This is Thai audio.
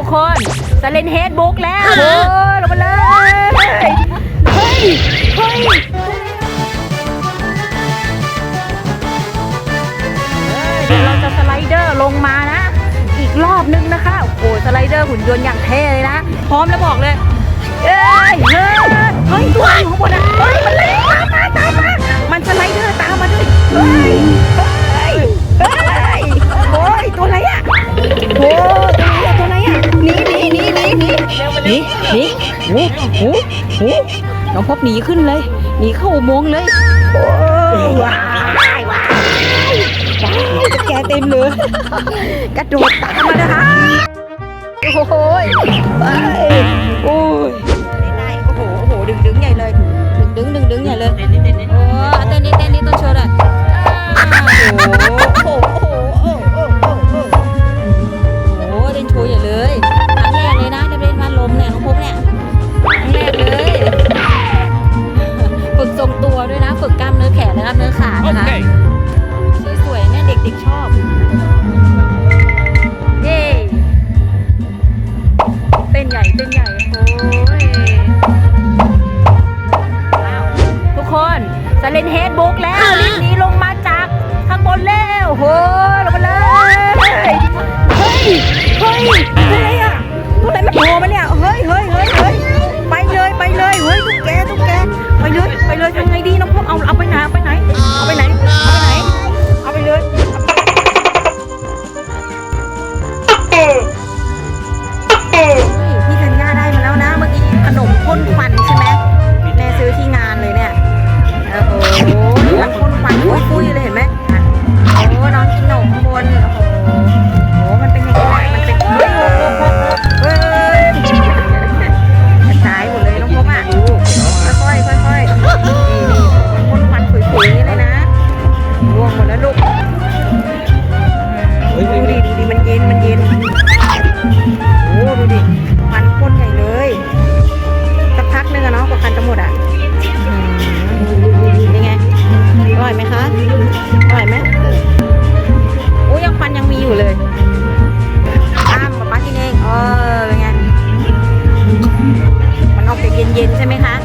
ทุกคนสเลนเฮดบุกแล้วโอ้ยลงมาเลย เฮ้ย เฮ้ย เดี๋ยวเราจะสไลเดอร์ลงมานะ อีกรอบนึงนะคะ โอ้โหสไลเดอร์หุ่นยนต์อย่างเท่เลยนะ พร้อมแล้วบอกเลย เอ้ย เฮ้ย เฮ้ยตัวอยู่ข้างบนอะเฮ้ย มันเลยตามมาต หนีหนีโอ้โหโอ้น้องพบหนีขึ้นเลยหนีเข้าอุโมงค์เลยโอ้ว้ายว้ายแกเต็มเลยกระโดดตามมานะคะโอ้ยไปโอ้ยได้โอ้โหโอ้โหดึงดึงใหญ่เลยดึงดึงดึงดึงใหญ่เลย ใหญ่เต้นใหญ่โอ้ยว้าวทุกคนสเลนเฮดบุกแล้วรีบหนีลงมาจากข้างบนแล้วโหลงมาเลย คนมพ่น็นใช่ไหมคะ